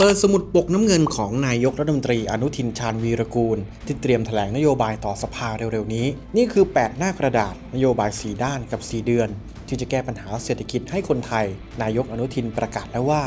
เปิดสมุดปกน้ำเงินของนายกรัฐมนตรีอนุทินชาญวีรกูล ที่เตรียมแถลงนโยบายต่อสภาเร็วๆนี้ นี่คือ 8 หน้ากระดาษนโยบาย 4 ด้านกับ 4 เดือน ที่จะแก้ปัญหาเศรษฐกิจให้คนไทย นายกอนุทินประกาศแล้วว่า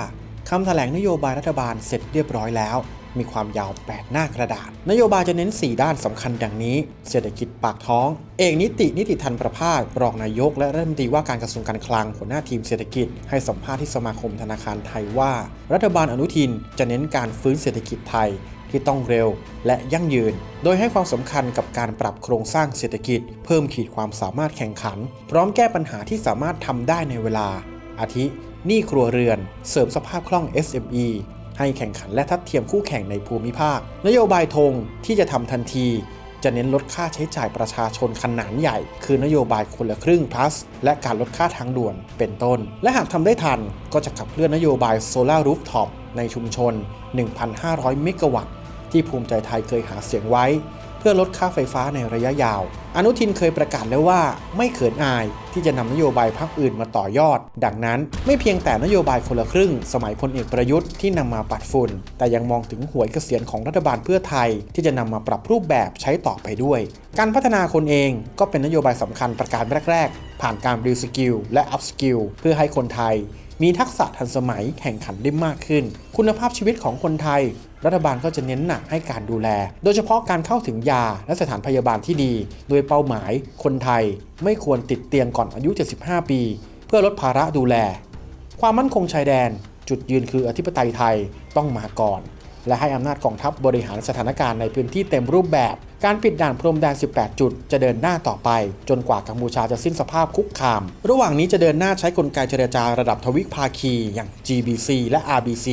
คำแถลงนโยบายรัฐบาลเสร็จเรียบร้อยแล้วมีความยาว 8 หน้ากระดาษ นโยบายจะเน้น 4 ด้านสำคัญดังนี้ เศรษฐกิจปากท้อง เอกนิตินิติทันประภาสรองนายก และรัฐมนตรีว่าการกระทรวงการคลังหัวหน้าทีมเศรษฐกิจ ให้สัมภาษณ์ที่สมาคมธนาคารไทยว่า รัฐบาลอนุทินจะเน้นการฟื้นเศรษฐกิจไทยที่ต้องเร็วและยั่งยืน โดยให้ความสำคัญกับการปรับโครงสร้างเศรษฐกิจ เพิ่มขีดความสามารถแข่งขัน พร้อมแก้ปัญหาที่สามารถทำได้ในเวลา อาทิหนี้ครัวเรือน เสริมสภาพคล่อง SME ให้แข่งขันและทัดเทียมคู่แข่งในภูมิภาค นโยบายธงที่จะทำทันที จะเน้นลดค่าใช้จ่ายประชาชนขนาดใหญ่ คือนโยบายคนละครึ่ง plus และการลดค่าทางด่วนเป็นต้น และหากทำได้ทันก็จะขับเคลื่อนนโยบายโซลารูฟท็อปในชุมชน 1,500 เมกะวัตต์ที่ภูมิใจไทยเคยหาเสียงไว้ พื่อลดค่าไฟฟ้าในระยะยาว อนุทินเคยประกาศแล้วว่าไม่เขินอายที่จะนำนโยบายพรรคอื่นมาต่อยอด ดังนั้นไม่เพียงแต่นโยบายคนละครึ่ง สมัยพลเอกประยุทธ์ที่นำมาปัดฝุ่น แต่ยังมองถึงหวยเกษียณของรัฐบาลเพื่อไทย ที่จะนำมาปรับรูปแบบใช้ต่อไปด้วย การพัฒนาคนเองก็เป็นนโยบายสำคัญประการแรก ๆ ผ่านการรีสกิลและอัพสกิลเพื่อให้คนไทย มีทักษะทันสมัยแข่งขันได้มากขึ้น คุณภาพชีวิตของคนไทย รัฐบาลก็จะเน้นหนักให้การดูแล โดยเฉพาะการเข้าถึงยาและสถานพยาบาลที่ดี โดยเป้าหมายคนไทยไม่ควรติดเตียงก่อนอายุ 75 ปี เพื่อลดภาระดูแล ความมั่นคงชายแดน จุดยืนคืออธิปไตยไทยต้องมาก่อน และให้อำนาจกองทัพบริหารสถานการณ์ในพื้นที่เต็มรูปแบบ การปิดด่านพรมแดน 18 จุด จะเดินหน้าต่อไป จนกว่ากัมพูชาจะสิ้นสภาพคุกคาม ระหว่างนี้จะเดินหน้าใช้กลไกเจรจาระดับทวิภาคี อย่าง GBC และ RBC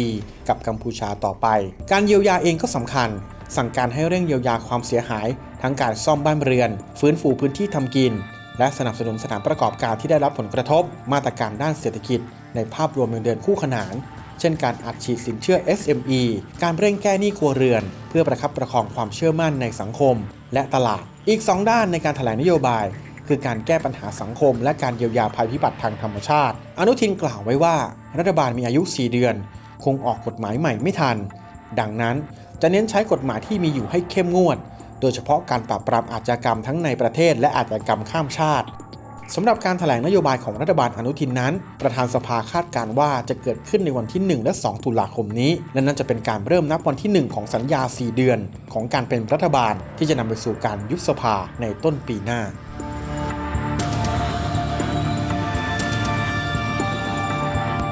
กับกัมพูชาต่อไป การเยียวยาเองก็สำคัญ สั่งการให้เร่งเยียวยาความเสียหาย ทั้งการซ่อมบ้านเรือน ฟื้นฟูพื้นที่ทำกิน และสนับสนุนสถานประกอบการที่ได้รับผลกระทบ มาตรการด้านเศรษฐกิจ ในภาพรวมยังเดินคู่ขนาน เช่นการอัดฉีดสินเชื่อ SME การเร่งแก้หนี้ครัวเรือน เพื่อประคับประคองความเชื่อมั่นในสังคม และตลาด อีก 2 ด้านในการแถลงนโยบาย คือการแก้ปัญหาสังคม และการเยียวยาภัยพิบัติทางธรรมชาติ อนุทินกล่าวไว้ว่า รัฐบาลมีอายุ 4 เดือน คงออกกฎหมายใหม่ไม่ทัน ดังนั้นจะเน้นใช้กฎหมายที่มีอยู่ให้เข้มงวด โดยเฉพาะการปราบปรามอาชญากรรมทั้งในประเทศและอาชญากรรมข้ามชาติ สำหรับการถแถลงนโยบายของรัฐบาลอนุทินนั้น ประธานสภาคาดการว่าจะเกิดขึ้นในวันที่ 1 และ 2 ตุลาคมนี้ และนั่นจะเป็นการเริ่มนับวันที่ 1 ของสัญญา 4 เดือน ของการเป็นรัฐบาลที่จะนำไปสู่การยุบสภาในต้นปีหน้า